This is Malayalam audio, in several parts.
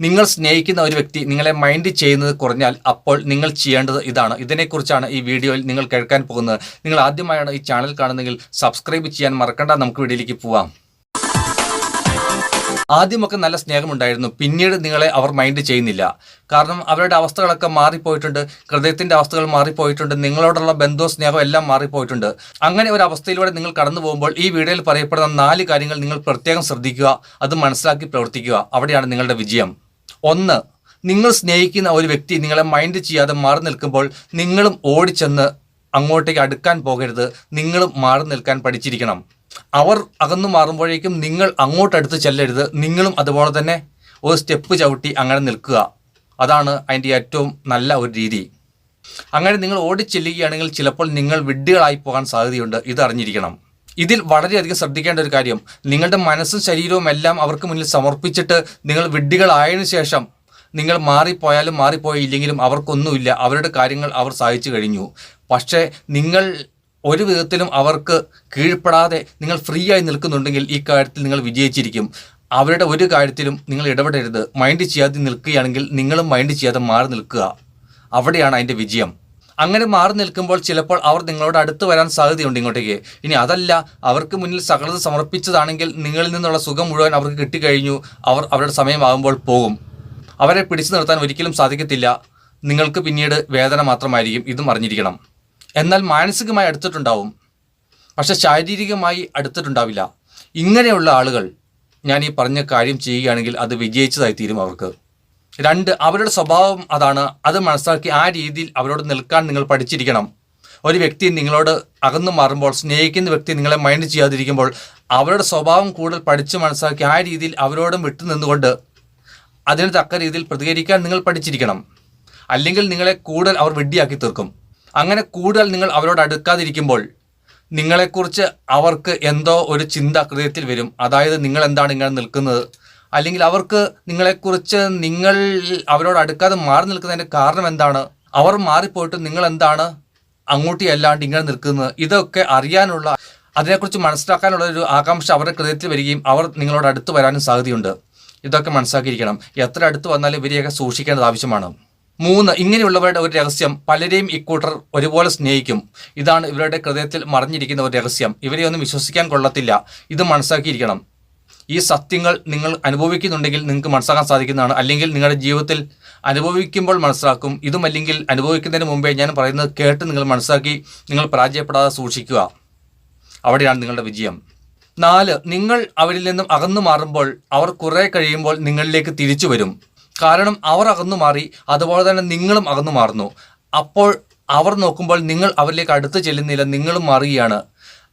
നിങ്ങൾ സ്നേഹിക്കുന്ന ഒരു വ്യക്തി നിങ്ങളെ മൈൻഡ് ചെയ്യുന്നത് കുറഞ്ഞാൽ അപ്പോൾ നിങ്ങൾ ചെയ്യേണ്ടത് ഇതാണ്. ഇതിനെക്കുറിച്ചാണ് ഈ വീഡിയോയിൽ നിങ്ങൾ കേൾക്കാൻ പോകുന്നത്. നിങ്ങൾ ആദ്യമായാണ് ഈ ചാനൽ കാണുന്നതെങ്കിൽ സബ്സ്ക്രൈബ് ചെയ്യാൻ മറക്കണ്ട. നമുക്ക് വീഡിയോയിലേക്ക് പോവാം. ആദ്യമൊക്കെ നല്ല സ്നേഹമുണ്ടായിരുന്നു. പിന്നീട് നിങ്ങളെ അവർ മൈൻഡ് ചെയ്യുന്നില്ല. കാരണം അവരുടെ അവസ്ഥകളൊക്കെ മാറിപ്പോയിട്ടുണ്ട്. ഹൃദയത്തിന്റെ അവസ്ഥകൾ മാറിപ്പോയിട്ടുണ്ട്. നിങ്ങളോടുള്ള ബന്ധവും സ്നേഹവും എല്ലാം മാറിപ്പോയിട്ടുണ്ട്. അങ്ങനെ ഒരു അവസ്ഥയിലൂടെ നിങ്ങൾ കടന്നു പോകുമ്പോൾ ഈ വീഡിയോയിൽ പറയപ്പെടുന്ന നാല് കാര്യങ്ങൾ നിങ്ങൾ പ്രത്യേകം ശ്രദ്ധിക്കുക. അത് മനസ്സിലാക്കി പ്രവർത്തിക്കുക. അവിടെയാണ് നിങ്ങളുടെ വിജയം. ഒന്ന് നിങ്ങൾ സ്നേഹിക്കുന്ന ഒരു വ്യക്തി നിങ്ങളെ മൈൻഡ് ചെയ്യാതെ മാറി നിൽക്കുമ്പോൾ നിങ്ങളും ഓടിച്ചെന്ന് അങ്ങോട്ടേക്ക് അടുക്കാൻ പോകരുത്. നിങ്ങളും മാറി നിൽക്കാൻ പഠിച്ചിരിക്കണം. അവർ അകന്നു മാറുമ്പോഴേക്കും നിങ്ങൾ അങ്ങോട്ടടുത്ത് ചെല്ലരുത്. നിങ്ങളും അതുപോലെ തന്നെ ഒരു സ്റ്റെപ്പ് ചവിട്ടി അങ്ങനെ നിൽക്കുക. അതാണ് അതിന്റെ ഏറ്റവും നല്ല ഒരു രീതി. അങ്ങനെ നിങ്ങൾ ഓടിച്ചെല്ലുകയാണെങ്കിൽ ചിലപ്പോൾ നിങ്ങൾ വിഡ്ഢികളായി പോകാൻ സാധ്യതയുണ്ട്. ഇത് അറിഞ്ഞിരിക്കണം. ഇതിൽ വളരെയധികം ശ്രദ്ധിക്കേണ്ട ഒരു കാര്യം. നിങ്ങളുടെ മനസ്സും ശരീരവും എല്ലാം അവർക്ക് മുന്നിൽ സമർപ്പിച്ചിട്ട് നിങ്ങൾ വിഡ്ഢികളായതിനു ശേഷം നിങ്ങൾ മാറിപ്പോയാലും മാറിപ്പോയില്ലെങ്കിലും അവർക്കൊന്നുമില്ല. അവരുടെ കാര്യങ്ങൾ അവർ സാധിച്ചു കഴിഞ്ഞു. പക്ഷേ നിങ്ങൾ ഒരു വിധത്തിലും അവർക്ക് കീഴ്പ്പെടാതെ നിങ്ങൾ ഫ്രീ ആയി നിൽക്കുന്നുണ്ടെങ്കിൽ ഈ കാര്യത്തിൽ നിങ്ങൾ വിജയിച്ചിരിക്കും. അവരുടെ ഒരു കാര്യത്തിലും നിങ്ങൾ ഇടപെടരുത്. മൈൻഡ് ചെയ്യാതെ നിൽക്കുകയാണെങ്കിൽ നിങ്ങളും മൈൻഡ് ചെയ്യാതെ മാറി നിൽക്കുക. അവിടെയാണ് അതിന്റെ വിജയം. അങ്ങനെ മാറി നിൽക്കുമ്പോൾ ചിലപ്പോൾ അവർ നിങ്ങളോട് അടുത്ത് വരാൻ സാധ്യതയുണ്ട് ഇങ്ങോട്ടേക്ക്. ഇനി അതല്ല അവർക്ക് മുന്നിൽ സകലത സമർപ്പിച്ചതാണെങ്കിൽ നിങ്ങളിൽ നിന്നുള്ള സുഖം മുഴുവൻ അവർക്ക് കിട്ടിക്കഴിഞ്ഞു അവർ അവരുടെ സമയമാകുമ്പോൾ പോകും. അവരെ പിടിച്ചു നിർത്താൻ ഒരിക്കലും സാധിക്കത്തില്ല. നിങ്ങൾക്ക് പിന്നീട് വേദന മാത്രമായിരിക്കും ഇതും അറിഞ്ഞിരിക്കണം. എന്നാൽ മാനസികമായി അടുത്തിട്ടുണ്ടാവും. പക്ഷെ ശാരീരികമായി അടുത്തിട്ടുണ്ടാവില്ല. ഇങ്ങനെയുള്ള ആളുകൾ ഞാൻ ഈ പറഞ്ഞ കാര്യം ചെയ്യുകയാണെങ്കിൽ അത് വിജയിച്ചതായി തീരും അവർക്ക്. രണ്ട് അവരുടെ സ്വഭാവം അതാണ്. അത് മനസ്സിലാക്കി ആ രീതിയിൽ അവരോട് നിൽക്കാൻ നിങ്ങൾ പഠിച്ചിരിക്കണം. ഒരു വ്യക്തി നിങ്ങളോട് അകന്നു മാറുമ്പോൾ സ്നേഹിക്കുന്ന വ്യക്തി നിങ്ങളെ മൈൻഡ് ചെയ്യാതിരിക്കുമ്പോൾ അവരുടെ സ്വഭാവം കൂടുതൽ പഠിച്ച് മനസ്സിലാക്കി ആ രീതിയിൽ അവരോടും വിട്ടു നിന്നുകൊണ്ട് അതിന് തക്ക രീതിയിൽ പ്രതികരിക്കാൻ നിങ്ങൾ പഠിച്ചിരിക്കണം. അല്ലെങ്കിൽ നിങ്ങളെ കൂടുതൽ അവർ വെഡ്ഡിയാക്കി തീർക്കും. അങ്ങനെ കൂടുതൽ നിങ്ങൾ അവരോട് അടുക്കാതിരിക്കുമ്പോൾ നിങ്ങളെക്കുറിച്ച് അവർക്ക് എന്തോ ഒരു ചിന്ത ഹൃദയത്തിൽ വരും. അതായത് നിങ്ങൾ എന്താണ് ഇങ്ങനെ നിൽക്കുന്നത്? അല്ലെങ്കിൽ അവർക്ക് നിങ്ങളെക്കുറിച്ച് നിങ്ങൾ അവരോട് അടുക്കാതെ മാറി നിൽക്കുന്നതിന്റെ കാരണം എന്താണ്? അവർ മാറിപ്പോയിട്ട് നിങ്ങൾ എന്താണ് അങ്ങോട്ടും അല്ലാണ്ട് ഇങ്ങനെ നിൽക്കുന്നത്. ഇതൊക്കെ അറിയാനുള്ള അതിനെക്കുറിച്ച് മനസ്സിലാക്കാനുള്ള ഒരു ആകാംക്ഷ അവരുടെ ഹൃദയത്തിൽ വരികയും അവർ നിങ്ങളോട് അടുത്ത് വരാനും സാധ്യതയുണ്ട്. ഇതൊക്കെ മനസ്സിലാക്കിയിരിക്കണം. എത്ര അടുത്ത് വന്നാലും ഇവരെയൊക്കെ സൂക്ഷിക്കേണ്ടത് ആവശ്യമാണ്. മൂന്ന് ഇങ്ങനെയുള്ളവരുടെ ഒരു രഹസ്യം പലരെയും ഇക്കൂട്ടർ ഒരുപോലെ സ്നേഹിക്കും. ഇതാണ് ഇവരുടെ ഹൃദയത്തിൽ മറിഞ്ഞിരിക്കുന്ന ഒരു രഹസ്യം. ഇവരെയൊന്നും വിശ്വസിക്കാൻ കൊള്ളത്തില്ല. ഇത് മനസ്സിലാക്കിയിരിക്കണം. ഈ സത്യങ്ങൾ നിങ്ങൾ അനുഭവിക്കുന്നുണ്ടെങ്കിൽ നിങ്ങൾക്ക് മനസ്സിലാക്കാൻ സാധിക്കുന്നതാണ്. അല്ലെങ്കിൽ നിങ്ങളുടെ ജീവിതത്തിൽ അനുഭവിക്കുമ്പോൾ മനസ്സിലാക്കും. ഇതുമല്ലെങ്കിൽ അനുഭവിക്കുന്നതിന് മുമ്പേ ഞാൻ പറയുന്നത് കേട്ട് നിങ്ങൾ മനസ്സിലാക്കി നിങ്ങൾ പരാജയപ്പെടാതെ സൂക്ഷിക്കുക. അവിടെയാണ് നിങ്ങളുടെ വിജയം. നാല് നിങ്ങൾ അവരിൽ നിന്നും അകന്നു മാറുമ്പോൾ അവർ കുറെ കഴിയുമ്പോൾ നിങ്ങളിലേക്ക് തിരിച്ചു വരും. കാരണം അവർ അകന്നു മാറി അതുപോലെ തന്നെ നിങ്ങളും അകന്നു മാറുന്നു. അപ്പോൾ അവർ നോക്കുമ്പോൾ നിങ്ങൾ അവരിലേക്ക് അടുത്ത് ചെല്ലുന്നില്ല നിങ്ങളും മാറുകയാണ്.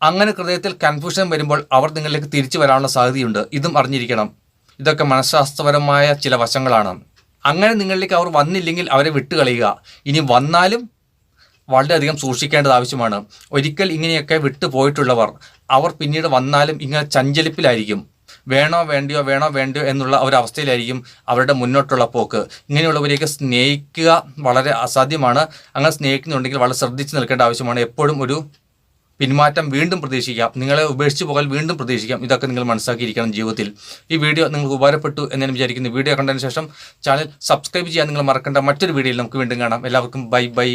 അങ്ങനെ ഹൃദയത്തിൽ കൺഫ്യൂഷൻ വരുമ്പോൾ അവർ നിങ്ങളിലേക്ക് തിരിച്ചു വരാനുള്ള സാധ്യതയുണ്ട്. ഇതും അറിഞ്ഞിരിക്കണം. ഇതൊക്കെ മനഃശാസ്ത്രപരമായ ചില വശങ്ങളാണ്. അങ്ങനെ നിങ്ങളിലേക്ക് അവർ വന്നില്ലെങ്കിൽ അവരെ വിട്ടുകളയുക. ഇനി വന്നാലും വളരെയധികം സൂക്ഷിക്കേണ്ടത് ആവശ്യമാണ്. ഒരിക്കൽ ഇങ്ങനെയൊക്കെ വിട്ടു പോയിട്ടുള്ളവർ അവർ പിന്നീട് വന്നാലും ഇങ്ങനെ ചഞ്ചലിപ്പിലായിരിക്കും. വേണോ വേണ്ടയോ വേണോ വേണ്ടയോ എന്നുള്ള ഒരു അവസ്ഥയിലായിരിക്കും അവരുടെ മുന്നോട്ടുള്ള പോക്ക്. ഇങ്ങനെയുള്ളവരെയൊക്കെ സ്നേഹിക്കുക വളരെ അസാധ്യമാണ്. അങ്ങനെ സ്നേഹിക്കുന്നുണ്ടെങ്കിൽ വളരെ ശ്രദ്ധിച്ച് നിൽക്കേണ്ട ആവശ്യമാണ്. എപ്പോഴും ഒരു പിന്മാറ്റം വീണ്ടും പ്രതീക്ഷിക്കാം. നിങ്ങളെ ഉപേക്ഷിച്ച് പോകാൻ വീണ്ടും പ്രതീക്ഷിക്കാം. ഇതൊക്കെ നിങ്ങൾ മനസ്സിലാക്കിയിരിക്കണം ജീവിതത്തിൽ. ഈ വീഡിയോ നിങ്ങൾക്ക് ഉപകാരപ്പെട്ടു എന്ന് ഞാൻ വിചാരിക്കുന്നു വീഡിയോ കണ്ടതിന് ശേഷം ചാനൽ സബ്സ്ക്രൈബ് ചെയ്യാൻ നിങ്ങൾ മറക്കേണ്ട. മറ്റൊരു വീഡിയോയിൽ നമുക്ക് വീണ്ടും കാണാം. എല്ലാവർക്കും ബൈ ബൈ.